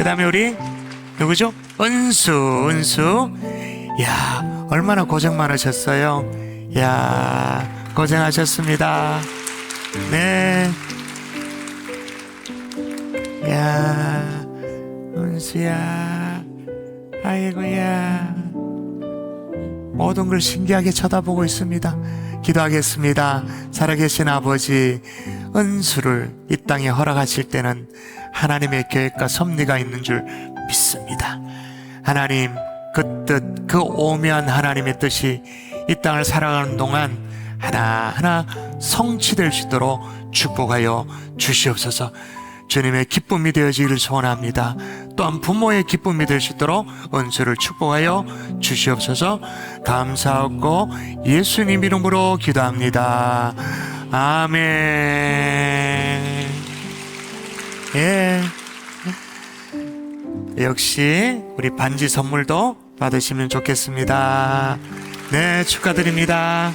그 다음에 우리 누구죠? 은수, 은수. 야, 얼마나 고생 많으셨어요. 야, 고생하셨습니다. 네. 야, 은수야. 아이고야. 모든 걸 신기하게 쳐다보고 있습니다. 기도하겠습니다. 살아계신 아버지, 은수를 이 땅에 허락하실 때는 하나님의 계획과 섭리가 있는 줄 믿습니다. 하나님, 그 뜻, 그 오면 하나님의 뜻이 이 땅을 살아가는 동안 하나하나 성취될 수 있도록 축복하여 주시옵소서. 주님의 기쁨이 되어지기를 소원합니다. 또한 부모의 기쁨이 될 수 있도록 은수를 축복하여 주시옵소서. 감사하고 예수님 이름으로 기도합니다. 아멘. 예. 역시 우리 반지 선물도 받으시면 좋겠습니다. 네, 축하드립니다.